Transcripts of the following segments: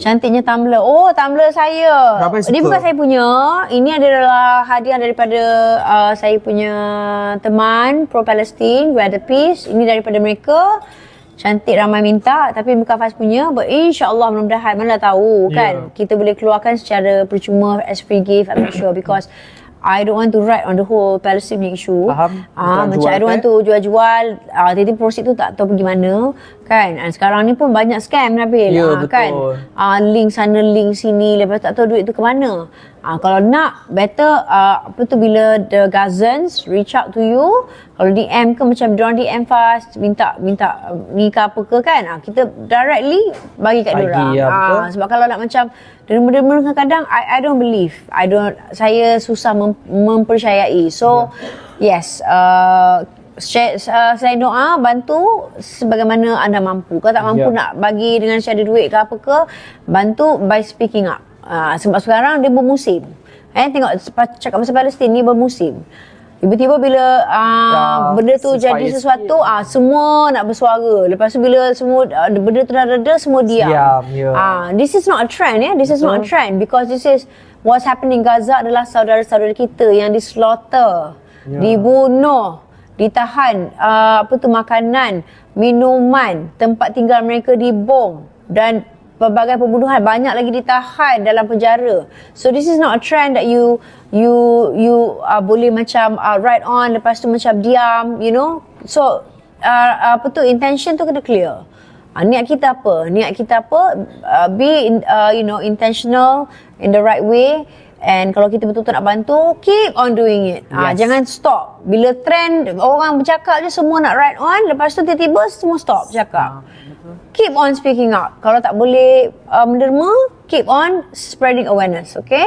Cantiknya tumbler. Oh, tumbler saya. Ramai suka. bukan saya punya. Ini adalah hadiah daripada uh, saya punya teman pro Palestine, Brother Peace. Ini daripada mereka. Cantik ramai minta tapi bukan Faz punya. But insya-Allah mudah-mudahan mana tahu kan Yeah. kita boleh keluarkan secara percuma as free gift I'm not sure because I don't want to write on the whole Palestine issue. Faham. Ah, macam I don't want kan? tu jual-jual ah tiba-tiba proceed tu tak tahu pergi mana kan. And sekarang ni pun banyak scam Nabil Ya, kan. betul. Ah link sana link sini lepas tak tahu duit tu ke mana. Ah kalau nak better ah, apa tu bila the Gazans reach out to you kalau DM ke macam diorang DM fast minta minta uh, ni ke apa ke kan. Ah kita directly bagi kat diorang. ya, betul. Ah sebab kalau nak macam derma-derma kadang-kadang I, I don't believe. I don't saya susah mem, mempercayai. So yes, uh, share, uh, selain doa bantu sebagaimana anda mampu. Kalau tak mampu Ya. nak bagi dengan cara duit ke apa ke, bantu by speaking up. Uh, sebab sekarang dia bermusim. Eh tengok cakap pasal Palestin ni bermusim. Tiba-tiba bila uh, Ya, benda tu jadi sesuatu, ah semua nak bersuara. Lepas tu bila semua uh, benda tu dah reda, semua diam. Diam, ya. Ah, this is not a trend ya. This is not a trend because this is what's happening in Gaza adalah saudara-saudara kita yang dislaughter, Ya. dibunuh, ditahan uh, apa tu makanan, minuman, tempat tinggal mereka dibom dan pelbagai pembunuhan banyak lagi ditahan dalam penjara. So this is not a trend that you you you uh, boleh macam uh, right on lepas tu macam diam, you know. So uh, apa tu intention tu kena clear. Uh, niat kita apa? Niat kita apa? Uh, be in, uh, you know intentional in the right way and kalau kita betul-betul nak bantu, keep on doing it. Ah Yes. jangan stop. Bila trend orang bercakap je semua nak right on, lepas tu tiba-tiba semua stop cakap. Keep on speaking out. Kalau tak boleh uh, menderma, keep on spreading awareness, okay?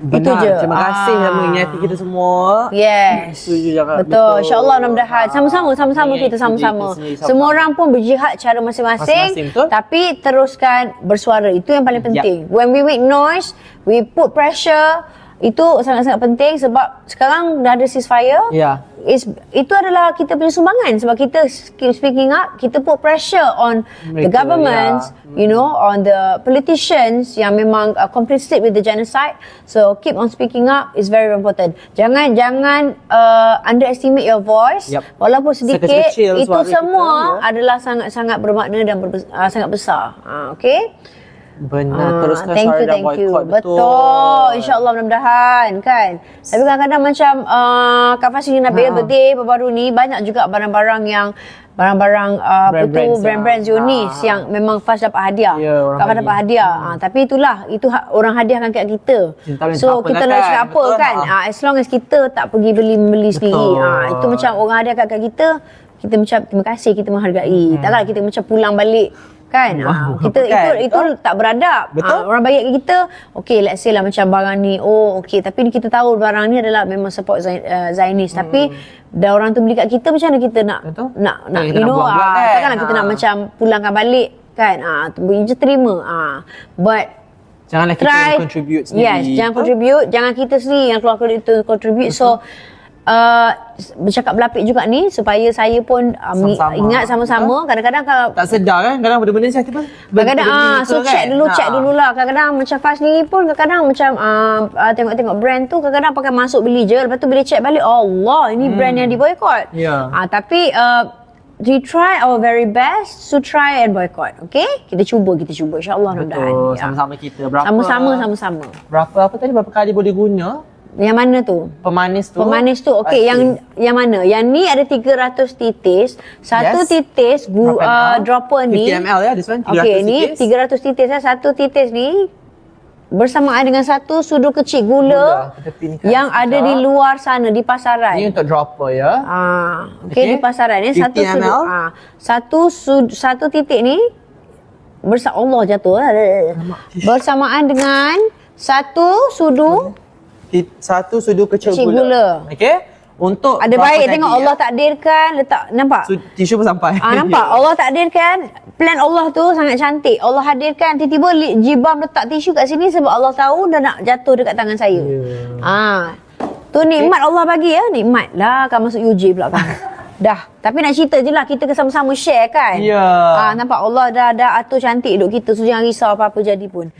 Benar. Itu je. Terima kasih Ah. yang mengingati kita semua. Yes. Setuju jangan. Betul. InsyaAllah mudah-mudahan. Sama-sama, sama-sama kita sama-sama. kita Semua orang pun berjihad cara masing-masing. Masing-masing, betul. Tapi teruskan bersuara. Itu yang paling Yap. penting. When we make noise, we put pressure. Itu sangat-sangat penting sebab sekarang dah ada ceasefire. Ya. Is, itu adalah kita punya sumbangan sebab kita keep speaking up, kita put pressure on the Mereka, governments, ya. you know, on the politicians yang memang uh, complicit with the genocide. So keep on speaking up is very important. Jangan jangan uh, underestimate your voice. Yup. Walaupun sedikit, itu kita, semua ya. adalah sangat-sangat bermakna dan berbe- uh, sangat besar. Uh, okay? Benar. Ah, Teruskan thank you, thank you. boycott. Betul. InsyaAllah mudah-mudahan kan. Tapi kadang-kadang macam uh, Kak Fasih Nabil Ha. birthday baru-baru ni banyak juga barang-barang yang barang-barang uh, apa tu Brand-brand yang- Zionis ha. yang memang Fas dapat hadiah. Orang Kak Fas dapat hadiah. Ah, tapi itulah itu ha- orang hadiahkan kat kita. Boleh So kita lah nak cakap apa betul? kan? Ha. Ah, as long as kita tak pergi beli beli sendiri. Betul. Ah, itu macam orang hadiahkan kat kita kita macam terima kasih kita menghargai. Takkan kita macam pulang balik kan Wah, ah, kita kan? itu itu tak beradab Betul. Ah, orang bagi kat kita okay let's say lah macam barang ni oh okay tapi kita tahu barang ni adalah memang support Zain, uh, Zionis tapi dah orang tu beli kat kita macam mana kita nak Hmm. Betul. nak nak Tak, kita you nak know buang ah, kan? takkanlah kita Ah. nak macam pulangkan balik kan ah tu je terima ah but Janganlah kita try yang contribute sendiri. Yes, jangan Betul? contribute, jangan kita sendiri yang keluar itu contribute. So uh, bercakap berlapik juga ni supaya saya pun uh, Sama-sama. ingat sama-sama. Kadang-kadang kalau Tak sedar kan kadang benda-benda ni tiba Kadang-kadang ah, so kan? check dulu, check dulu lah. Kadang-kadang macam Fast ni pun kadang-kadang macam ah, ah, tengok-tengok brand tu kadang-kadang pakai masuk beli je. Lepas tu bila check balik, Allah ini brand yang di boycott. Ya. Ah, tapi uh, we try our very best to try and boycott. Okay? Kita cuba, kita cuba. InsyaAllah mudah-mudahan. Betul, Ya. sama-sama kita. Berapa? Sama-sama, sama-sama. Berapa apa tadi berapa kali boleh guna Yang mana tu? pemanis tu? Pemanis tu okey yang yang mana? Yang ni ada 300 titis. Satu Yes. titis gu, Berapa uh, dropper ni 50 ml ya this one 300 Okey ni titis. 300 titis ya. Satu titis ni bersamaan dengan satu sudu kecil gula, Gula. Yang ada di luar sana di pasaran. Ini untuk dropper ya. Ah, okey Okey. di pasaran ni 50 satu sudu ah satu sud, satu titik ni bersama Allah jatuh bersamaan dengan satu sudu Satu sudu kecil, Kecil gula. Okey. Untuk ada baik tadi, tengok. Allah takdirkan letak nampak Su- tisu pun sampai. Ah nampak Allah takdirkan plan Allah tu sangat cantik. Allah hadirkan tiba-tiba Jibam letak tisu kat sini sebab Allah tahu dah nak jatuh dekat tangan saya. Ya. Ah. Tu nikmat Allah bagi ya, nikmat lah kan masuk UJ pula kan. Dah. Tapi nak cerita je lah. Kita sama-sama share kan? Ya. Ah, nampak Allah dah, dah atur cantik hidup kita. So jangan risau apa-apa jadi pun.